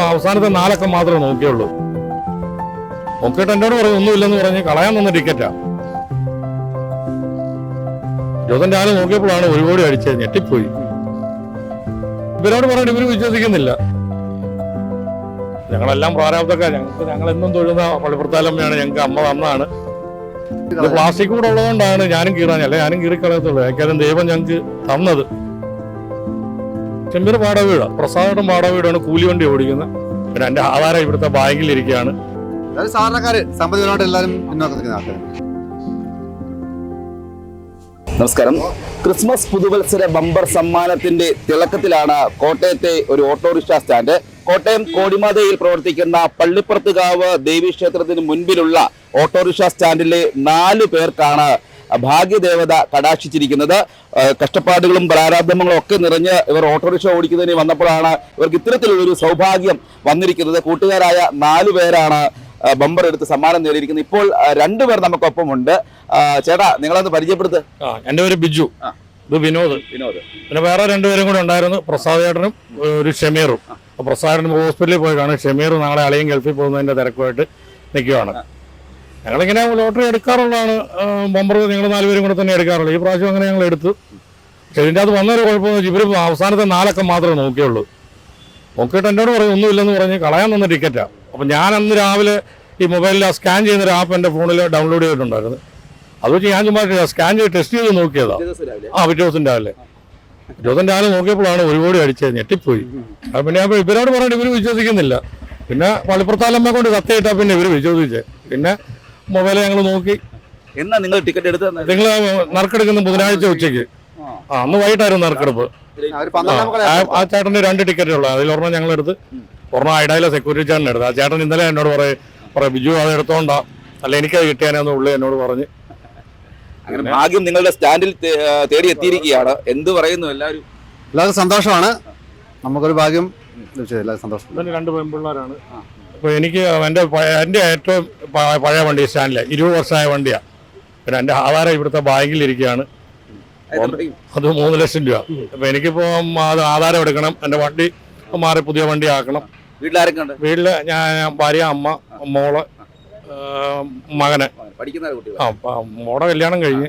അവസാനത്തെ നാലക്കം മാത്രമേ നോക്കിയുള്ളൂ. നോക്കിയിട്ട് എന്നോട് പറയും ഒന്നുമില്ലെന്ന് പറഞ്ഞ് കളയാൻ തന്ന ടിക്കറ്റാ. ഇരുപത്തഞ്ച് ആൾ നോക്കിയപ്പോഴാണ് ഒരു കോടി അടിച്ചത് ഞെട്ടിപ്പോയി. ഇവരോട് പറഞ്ഞിട്ട് ഇവർ വിശ്വസിക്കുന്നില്ല. ഞങ്ങളെല്ലാം പ്രാരാബ്ധക്കാർ ഞങ്ങൾക്ക് ഞങ്ങൾ എന്നും തൊഴുന്ന പള്ളിപ്പുറത്താലമ്മയാണ് ഞങ്ങൾക്ക് അമ്മ തന്നാണ്. പ്ലാസ്റ്റിക് കൂടെ ഉള്ളതുകൊണ്ടാണ് ഞാനും കീറാൻ അല്ലെ ഞാനും കീറിക്കളയത്തുള്ളൂ. ഏക്കാലും ദൈവം ഞങ്ങൾക്ക് തന്നത്. ചെമ്പീർ പാടവീട് പ്രസാദം പാടവീടാണ് കൂലി വണ്ടി ഓടിക്കുന്നത്. പിന്നെ എന്റെ ആധാരം ഇവിടുത്തെ ബാങ്കിലിരിക്കുകയാണ് അതായത് സാധാരണക്കാര് എല്ലാവരും നമസ്കാരം. ക്രിസ്മസ് പുതുവത്സര ബമ്പർ സമ്മാനത്തിന്റെ തിളക്കത്തിലാണ് കോട്ടയത്തെ ഒരു ഓട്ടോറിക്ഷ സ്റ്റാൻഡ്. കോട്ടയം കോടിമാതയിൽ പ്രവർത്തിക്കുന്ന പള്ളിപ്പുറത്തുകാവ് ദേവീക്ഷേത്രത്തിന് മുൻപിലുള്ള ഓട്ടോറിക്ഷ സ്റ്റാൻഡിലെ നാല് പേർക്കാണ് ഭാഗ്യദേവത കടാക്ഷിച്ചിരിക്കുന്നത്. കഷ്ടപ്പാടുകളും പ്രാരാബ്ദങ്ങളും ഒക്കെ നിറഞ്ഞ് ഇവർ ഓട്ടോറിക്ഷ ഓടിക്കുന്നതിന് വന്നപ്പോഴാണ് ഇവർക്ക് ഇത്തരത്തിലുള്ളൊരു സൗഭാഗ്യം വന്നിരിക്കുന്നത്. കൂട്ടുകാരായ നാലു പേരാണ് ബമ്പർ എടുത്ത് സമ്മാനം നേടിയിരിക്കുന്നത്. ഇപ്പോൾ രണ്ടുപേർ നമുക്കൊപ്പമുണ്ട്. ഉണ്ട് ചേട്ടാ നിങ്ങളൊന്ന് പരിചയപ്പെടുത്ത്. എന്റെ പേര് ബിജു. ഇത് വിനോദ്. വിനോദ്. പിന്നെ വേറെ രണ്ടുപേരും കൂടെ ഉണ്ടായിരുന്നു പ്രസാദ് ചേട്ടനും ഒരു ഷമീറും. പ്രസാദ് പ്രസാദ് ഹോസ്പിറ്റലിൽ പോയി ഷെമീർ നാളെ അളിയും ഗൾഫിൽ പോകുന്നതിന്റെ തിരക്കുമായിട്ട് നിൽക്കുവാണ് ഞങ്ങളിങ്ങനെ ലോട്ടറി എടുക്കാറുള്ളതാണ് ബമ്പർ ഞങ്ങൾ നാലുപേരും കൂടെ തന്നെ എടുക്കാറുള്ളത് ഈ പ്രാവശ്യം അങ്ങനെ ഞങ്ങൾ എടുത്തു. ഇതിന്റെ അത് വന്നൊരു കുഴപ്പമെന്ന് വെച്ചാൽ ഇവർ അവസാനത്തെ നാലക്കം മാത്രമേ നോക്കിയുള്ളൂ. നോക്കിയിട്ട് എന്നോട് പറയും ഒന്നുമില്ലെന്ന് പറഞ്ഞ് കളയാൻ തന്ന ടിക്കറ്റാണ് അപ്പം ഞാൻ അന്ന് രാവിലെ ഈ മൊബൈലിൽ സ്കാൻ ചെയ്യുന്ന ഒരു ആപ്പ് എന്റെ ഫോണിൽ ഡൗൺലോഡ് ചെയ്തിട്ടുണ്ടായിരുന്നു. അത് വെച്ച് ഞാൻ ചുമ്മാ സ്കാൻ ചെയ്ത് ടെസ്റ്റ് ചെയ്ത് നോക്കിയതാ. ആ പിറ്റേ ദിവസം രാവിലെ. ദിവസം രാവിലെ നോക്കിയപ്പോഴാണ് ഒരു കോടി അടിച്ചത് ഞെട്ടിപ്പോയി. പിന്നെ ഞാൻ ഇവരോട് പറഞ്ഞിട്ട് ഇവർ വിശ്വസിക്കുന്നില്ല. പിന്നെ പള്ളിപ്പുറത്താലമ്മ കൊണ്ട് കത്തിയിട്ടാ പിന്നെ ഇവർ വിശ്വസിച്ചത് പിന്നെ മൊബൈൽ ഞങ്ങൾ നോക്കി. എന്നാ നിങ്ങൾ ടിക്കറ്റ് എടുത്ത് തന്നെ? നിങ്ങൾ നറുക്കെടുക്കുന്ന ബുധനാഴ്ച ഉച്ചയ്ക്ക്. ആ. അന്ന് വൈകിട്ടായിരുന്നു നറുക്കെടുപ്പ്. ആ, ചേട്ടന് രണ്ട് ടിക്കറ്റ് ഉള്ളു. അതിൽ ഒരെണ്ണം ഞങ്ങൾ എടുത്ത്. ഒരെണ്ണം ഐഡയിലെ സെക്യൂരിറ്റി ചേട്ടൻ എടുത്ത്. ആ ചേട്ടൻ ഇന്നലെ എന്നോട് പറയും പറയും ബിജു അത് എടുത്തോണ്ടാ. അല്ല എനിക്കത് കിട്ടിയാനെന്ന് ഉള്ളു എന്നോട് പറഞ്ഞ്. അങ്ങനെ ഭാഗ്യം നിങ്ങളുടെ സ്റ്റാൻഡിൽ തേടി എത്തിയിരിക്കുകയാണ്. എന്ത് പറയുന്നു എല്ലാവരും? എല്ലാവർക്കും സന്തോഷമാണ്. നമുക്കൊരു ഭാഗ്യം ലഭിച്ചത്. എല്ലാവർക്കും സന്തോഷം. രണ്ട് പെൺപിള്ളേരാണ്. അപ്പോൾ എനിക്ക് എന്റെ എന്റെ എന്റെ ഏറ്റവും പഴയ വണ്ടി സ്റ്റാൻഡിലെ. ഇരുപത് വർഷമായ വണ്ടിയാ. പിന്നെ എന്റെ ആധാരം ഇവിടുത്തെ ബാങ്കിൽ ഇരിക്കുകയാണ്. അത് മൂന്ന് ലക്ഷം രൂപ. അപ്പോൾ എനിക്കിപ്പോൾ അത് ആധാരം എടുക്കണം എന്റെ വണ്ടി മാറി പുതിയ വണ്ടി ആക്കണം. വീട്ടിലാരൊക്കെ വീട്ടിൽ ഞാൻ ഭാര്യ അമ്മ മോൾ മകന്. ആ മോടെ കല്യാണം കഴിഞ്ഞ്.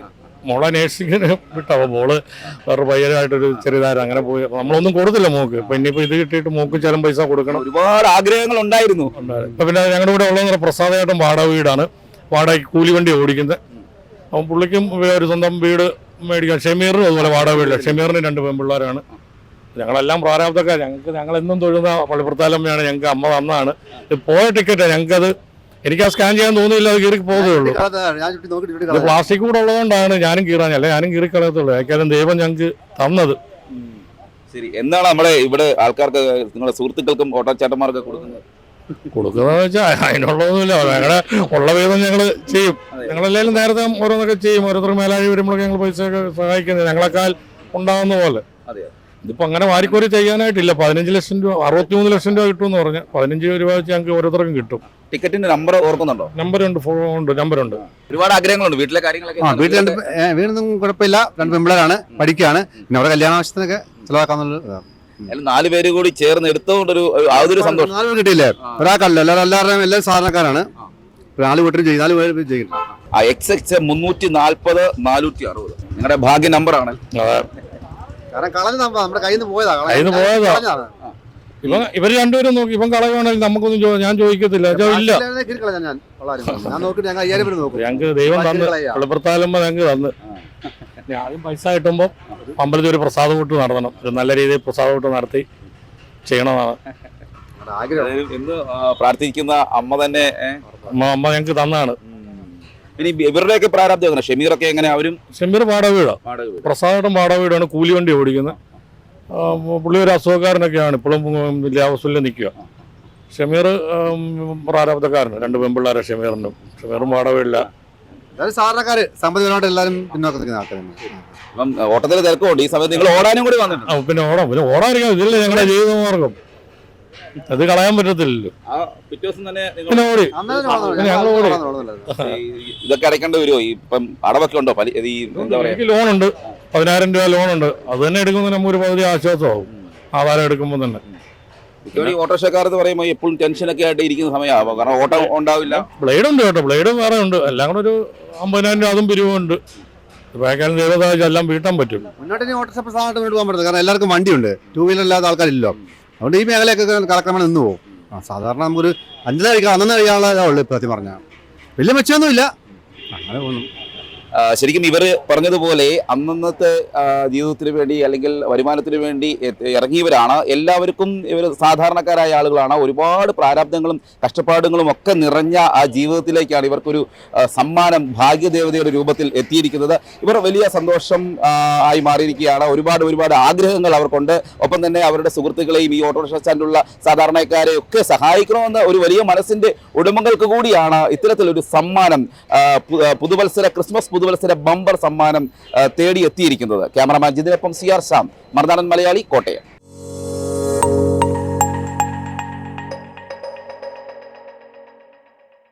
മോളെ നേഴ്സിങ്ങിന് വിട്ടോ. മോൾ വേറെ പയ്യനായിട്ടൊരു ചെറിയതാരം അങ്ങനെ പോയി. നമ്മളൊന്നും കൊടുത്തില്ല മോക്ക്. ഇപ്പൊ ഇനിയിപ്പോ ഇത് കിട്ടിയിട്ട് മോക്ക് ചില പൈസ കൊടുക്കണം. ഒരുപാട് ആഗ്രഹങ്ങൾ ഉണ്ടായിരുന്നു. ഇപ്പൊ പിന്നെ ഞങ്ങളുടെ കൂടെ ഉള്ളതെന്ന് പ്രസാദമായിട്ടും വാടക വീടാണ്. വാടകയ്ക്ക് കൂലി വണ്ടി ഓടിക്കുന്നത്. അപ്പം പുള്ളിക്കും ഒരു സ്വന്തം വീട് മേടിക്കാൻ. ഷമീറിനും അതുപോലെ വാടക വീടില്ല. ഷമീറിന് രണ്ട് പെൺപിള്ളേരാണ്. ഞങ്ങളെല്ലാം പ്രാരാബ്ധക്കാർ ഞങ്ങൾക്ക് ഞങ്ങൾ എന്നും തൊഴുന്ന പള്ളിപ്പുറത്താലമ്മയാണ്. ഞങ്ങൾക്ക് അമ്മ തന്നാണ് പോയ ടിക്കറ്റാണ് ഞങ്ങൾക്കത് എനിക്ക് ആ സ്കാൻ ചെയ്യാൻ തോന്നിയില്ല അത് കീറി ഇത് പ്ലാസ്റ്റിക് കൂടെ ഉള്ളതുകൊണ്ടാണ് ഞാനും കീറാൻ. അല്ലെ ഞാനും കീറി കളയത്തുള്ളൂ ഏക്കാലും ദൈവം ഞങ്ങൾക്ക് തന്നത്. ശരി. എന്താണ് നമ്മളെ ഇവിടെ ആൾക്കാർക്ക് നിങ്ങളുടെ സുഹൃത്തുക്കൾക്കും ഓട്ടോച്ചാട്ടന്മാർക്ക് കൊടുക്കുന്നത്? കൊടുക്കുന്നതെന്ന് വെച്ചാൽ അതിനുള്ളതൊന്നുമില്ല. ഞങ്ങളുടെ ഉള്ള വേദം ഞങ്ങൾ ചെയ്യും. ഞങ്ങളെല്ലാവരും നേരത്തെ ഓരോന്നൊക്കെ ചെയ്യും. ഓരോരുത്തർ മേലാഴി വരുമ്പോഴൊക്കെ ഞങ്ങൾ പൈസ ഒക്കെ സഹായിക്കുന്നത് ഞങ്ങളെക്കാൾ ഉണ്ടാകുന്ന പോലെ. അതെ ഇതിപ്പോ അങ്ങനെ വാരിക്കോരി ചെയ്യാനായിട്ടില്ല. പതിനഞ്ച് ലക്ഷം രൂപ അറുപത്തിമൂന്ന് ലക്ഷം രൂപ കിട്ടുമെന്ന് പറഞ്ഞ് പതിനഞ്ച് രൂപ വെച്ച് ഞങ്ങൾക്ക് ഓരോരുത്തർക്കും കിട്ടും. ടിക്കറ്റിന്റെ നമ്പർ ഓർക്കുന്നുണ്ടോ? നമ്പറുണ്ട് ഫോൺ ഉണ്ട് നമ്പറുണ്ട് ഒരുപാട് ആഗ്രഹങ്ങളുണ്ട്. വീട്ടിലെ കാര്യങ്ങളൊക്കെ ആ വീട്ടിൽ രണ്ട് ഏ, വീടൊന്നും കുഴപ്പമില്ല. രണ്ട് പെമ്പിളാണ് പഠിക്കുകയാണ്. പിന്നെ അവരുടെ കല്യാണ ആവശ്യത്തിനൊക്കെ ചിലവാക്കാന്നുള്ള ഇതാണ്. അതിൽ നാല് പേര് കൂടി ചേർന്ന് എടുത്തുകൊണ്ടൊരു ഒരു- സന്തോഷം. നാല് പേര് കിട്ടിയില്ലേ? ഒരാൾക്കല്ല എല്ലാവരും എല്ലാവരുടെയും എല്ലാ സാധാരണക്കാരാണ്. നാല് വീട്ടിലും ചെയ്യും നാല് പേര് ചെയ്യും. ആ എക്സ് എക്സ് മുന്നൂറ്റി നാല്പത് നാനൂറ്റി അറുപത്. നിങ്ങളുടെ ഭാഗ്യ നമ്പറാണ് അതെ. കാരണം കളഞ്ഞ നമ്മുടെ കയ്യിൽ നിന്ന് പോയതാ. കളഞ്ഞ- കയ്യിൽ നിന്ന് പോയതാ. ഇവൻ ഇവർ രണ്ടുപേരും നോക്കി ഇവൻ കളയുവാണെങ്കിൽ നമുക്കൊന്നും ചോ- ഞാൻ ചോദിക്കത്തില്ല. ചോ, ഇല്ല. ബാക്കിയുള്ളവരെ കീറി കളഞ്ഞാ ഞാൻ. ഞാൻ ഞങ്ങൾ അയ്യായിരം പേര് നോക്കും. ഞങ്ങൾക്ക് ദൈവം ബാക്കി തന്ന് കളയാ. വെളുപ്പുറത്താലുമ്പോ ഞങ്ങൾക്ക് തന്ന്. ഇനി ആദ്യം പൈസ കിട്ടുമ്പോൾ അമ്പലത്തിൽ ഒരു പ്രസാദ കൂട്ട് നടത്തണം. ഒരു നല്ല രീതിയിൽ പ്രസാദ കൂട്ട് നടത്തി ചെയ്യണമെന്നാണ്. ആഗ്രഹം. അതായത് ഇന്ന് ആ, പ്രാർത്ഥിക്കുന്ന അമ്മ തന്നെ ഏ, അമ്മ അമ്മ ഞങ്ങൾക്ക് തന്നാണ്. ഇനി ഇവരുടെയൊക്കെ പ്രാരാബ്ദം എങ്ങനെ ഷമീറൊക്കെ എങ്ങനെ അവരും ഷമീർ വാടക വീട്. പ്രസാദം വാടകവീടാണ്. വീടാണ് കൂലി വണ്ടി ഓടിക്കുന്നത് പുള്ളി ഒരു അസുഖക്കാരനൊക്കെയാണ്. ഇപ്പോഴും വലിയ അവസ്ഥയിൽ നിൽക്കുക ഷമീർ പ്രാരാബ്ധക്കാരന് രണ്ട് പെൺപിള്ളേരെ ഷമീറിനും. ഷമീറും പാട വീടില്ല സാധാരണക്കാര് സമ്പന്നമായിട്ട് എല്ലാവരും പിന്നോക്കം നിൽക്കുന്ന ആൾക്കാരാണ്. ഓട്ടത്തിൽ തിരക്കുണ്ട്. ഈ സമയത്ത് നിങ്ങൾ ഓടാനും കൂടി വന്നിട്ടുണ്ട്. പിന്നെ ഓടാം. പിന്നെ ഓടാതിരിക്കാം ഇതില്ല ഞങ്ങളുടെ ജീവിതമാർഗം. അത് കളയാൻ പറ്റത്തില്ലല്ലോ. ആ പിറ്റേ ദിവസം തന്നെ നിങ്ങൾ പിന്നെ ഓടി. ഞങ്ങൾ ഓടി. ഇതൊക്കെ അടയ്ക്കേണ്ടി വരുമോ? ഇപ്പം അടവൊക്കെ ഉണ്ടോ? പലി- ഈ എന്താ പറയാ? എനിക്ക് ലോണുണ്ട്. പതിനായിരം രൂപ ലോൺ ഉണ്ട് അത് തന്നെ എടുക്കുമ്പോൾ നമുക്ക് ഒരു പകുതി ആശ്വാസമാവും. ആധാരം എടുക്കുമ്പോൾ തന്നെ. മിക്കവാറും ഓട്ടോറിക്ഷക്കാർ എന്ന് പറയുമ്പോൾ എപ്പോഴും ടെൻഷനൊക്കെ ആയിട്ട് ഇരിക്കുന്ന സമയമാവും. കാരണം ഓട്ടോ ഉണ്ടാവില്ല. ബ്ലേഡ് ഉണ്ട് കേട്ടോ. ബ്ലേഡ് വേറെ ഉണ്ട്. എല്ലാം കൂടെ ഒരു അമ്പതിനായിരം രൂപ അതും പിരിവുണ്ട് ബാക്കാലും ചെയ്തതാ എല്ലാം വീട്ടാൻ പറ്റും. മുന്നോട്ട് ഓട്ടോ പ്രസാദമായിട്ട് മുന്നോട്ട് പോകാൻ കാരണം എല്ലാവർക്കും വണ്ടിയുണ്ട്. ടൂ വീലർ ഇല്ലാത്ത ആൾക്കാരില്ലല്ലോ. അതുകൊണ്ട് ഈ മേഖലയൊക്കെ കാലക്രമം നിന്ന് പോകും. ആ സാധാരണ നമുക്കൊരു അഞ്ച് കഴിക്കാം അന്നു കഴിയാനുള്ള ഉള്ളൂ ഇപ്പം സത്യം പറഞ്ഞാൽ വലിയ മെച്ചമൊന്നുമില്ല. അങ്ങനെ പോകുന്നു. ശരിക്കും ഇവർ പറഞ്ഞതുപോലെ അന്നന്നത്തെ ജീവിതത്തിന് വേണ്ടി അല്ലെങ്കിൽ വരുമാനത്തിന് വേണ്ടി ഇറങ്ങിയവരാണ്. എല്ലാവർക്കും ഇവർ സാധാരണക്കാരായ ആളുകളാണ്. ഒരുപാട് പ്രാരാബ്ദങ്ങളും കഷ്ടപ്പാടുകളും ഒക്കെ നിറഞ്ഞ ആ ജീവിതത്തിലേക്കാണ് ഇവർക്കൊരു സമ്മാനം ഭാഗ്യദേവതയുടെ രൂപത്തിൽ എത്തിയിരിക്കുന്നത്. ഇവർ വലിയ സന്തോഷം ആയി മാറിയിരിക്കുകയാണ്. ഒരുപാട് ഒരുപാട് ആഗ്രഹങ്ങൾ അവർക്കുണ്ട്. ഒപ്പം തന്നെ അവരുടെ സുഹൃത്തുക്കളെയും ഈ ഓട്ടോറിക്ഷ സ്റ്റാൻഡിലുള്ള സാധാരണക്കാരെ ഒക്കെ സഹായിക്കണമെന്ന ഒരു വലിയ മനസ്സിന്റെ ഉടമകൾക്ക് കൂടിയാണ് ഇത്തരത്തിലൊരു സമ്മാനം. പുതുവത്സര ക്രിസ്മസ് ആ, പുതുവത്സര ബമ്പർ സമ്മാനം തേടിയെത്തിയിരിക്കുന്നത്. ക്യാമറമാൻ ജിതിനൊപ്പം സി ആർ ശ്യാം. മർദാനൻ മലയാളി കോട്ടയം.